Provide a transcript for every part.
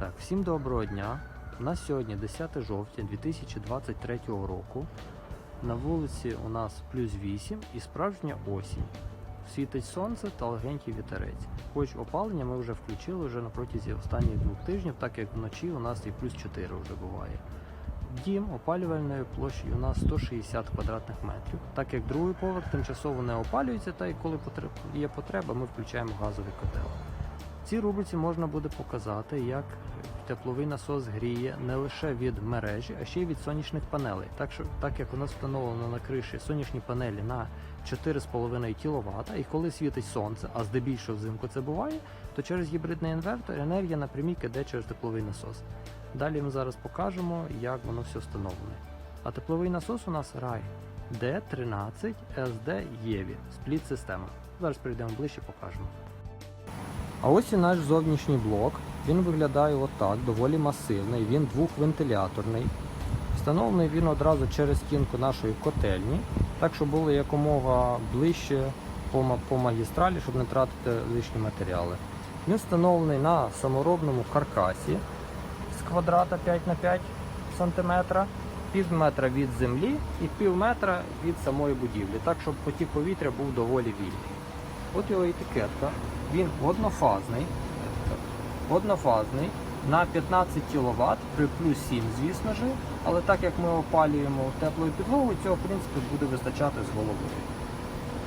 Так, всім доброго дня. У нас сьогодні 10 жовтня 2023 року. На вулиці у нас плюс 8 і справжня осінь. Світить сонце та легенький вітерець. Хоч опалення ми вже включили вже на протязі останніх двох тижнів, так як вночі у нас і плюс 4 вже буває. Дім опалювальною площею у нас 160 квадратних метрів. Так як другий поверх тимчасово не опалюється, та й коли є потреба, ми включаємо газовий котел. В цій рубриці можна буде показати, як тепловий насос гріє не лише від мережі, а ще й від сонячних панелей. Так, що, так як у нас встановлено на криші сонячні панелі на 4,5 кВт, і коли світить сонце, а здебільшого взимку це буває, то через гібридний інвертор енергія напрямі йде через тепловий насос. Далі ми зараз покажемо, як воно все встановлене. А тепловий насос у нас RAI D13 SD Єві, спліт система. Зараз прийдемо ближче, покажемо. А ось і наш зовнішній блок. Він виглядає отак, доволі масивний. Він двохвентиляторний. Встановлений він одразу через стінку нашої котельні, так щоб було якомога ближче по, магістралі, щоб не тратити лишні матеріали. Він встановлений на саморобному каркасі з квадрата 5 на 5 см, пів метра від землі і пів метра від самої будівлі, так щоб потік повітря був доволі вільний. От його етикетка. Він однофазний. Однофазний на 15 кВт при плюс 7, звісно ж. Але так як ми опалюємо теплою підлогу, цього в принципі буде вистачати з головою.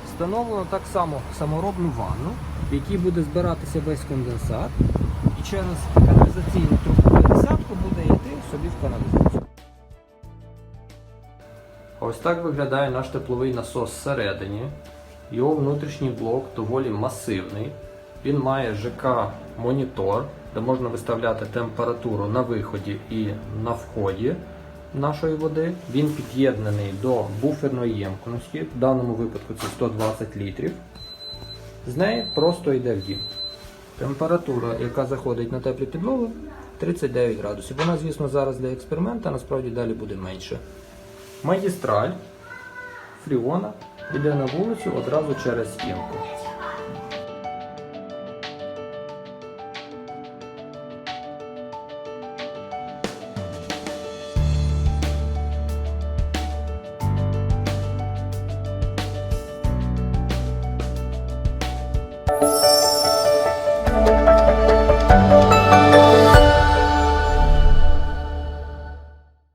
Встановлено так само саморобну ванну, в якій буде збиратися весь конденсат, і через каналізаційну трубку десятку буде йти собі в каналізацію. Ось так виглядає наш тепловий насос зсередині. Його внутрішній блок доволі масивний. Він має ЖК-монітор, де можна виставляти температуру на виході і на вході нашої води. Він під'єднаний до буферної ємкості, в даному випадку це 120 літрів. З неї просто йде в дім. Температура, яка заходить на теплі підлоги, 39 градусів. Вона, звісно, зараз для експерименту, насправді далі буде менше. Магістраль фріона йде на вулицю одразу через стінку.